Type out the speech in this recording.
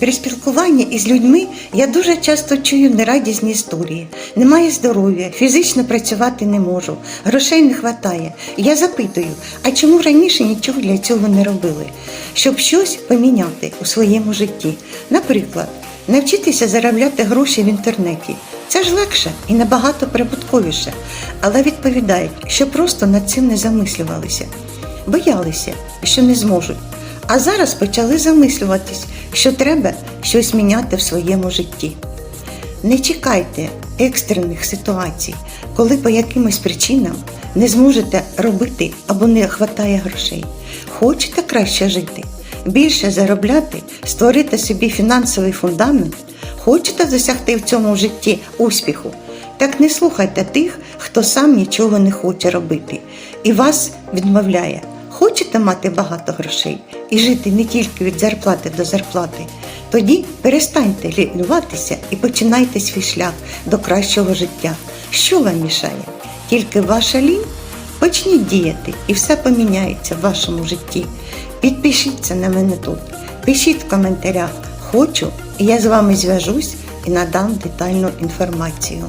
При спілкуванні із людьми я дуже часто чую нерадісні історії. Немає здоров'я, фізично працювати не можу, грошей не вистачає. Я запитую, а чому раніше нічого для цього не робили? Щоб щось поміняти у своєму житті. Наприклад, навчитися заробляти гроші в інтернеті. Це ж легше і набагато прибутковіше, але відповідають, що просто над цим не замислювалися. Боялися, що не зможуть. А зараз почали замислюватись, що треба щось міняти в своєму житті. Не чекайте екстрених ситуацій, коли по якимось причинам не зможете робити або не вистачає грошей. Хочете краще жити, більше заробляти, створити собі фінансовий фундамент, хочете досягти в цьому житті успіху. Так не слухайте тих, хто сам нічого не хоче робити і вас відмовляє. Хочете мати багато грошей і жити не тільки від зарплати до зарплати, тоді перестаньте лінуватися і починайте свій шлях до кращого життя. Що вам мішає? Тільки ваша лінь? Почніть діяти і все поміняється в вашому житті. Підпишіться на мене тут, пишіть в коментарях Хочу, і я з вами зв'яжусь і надам детальну інформацію.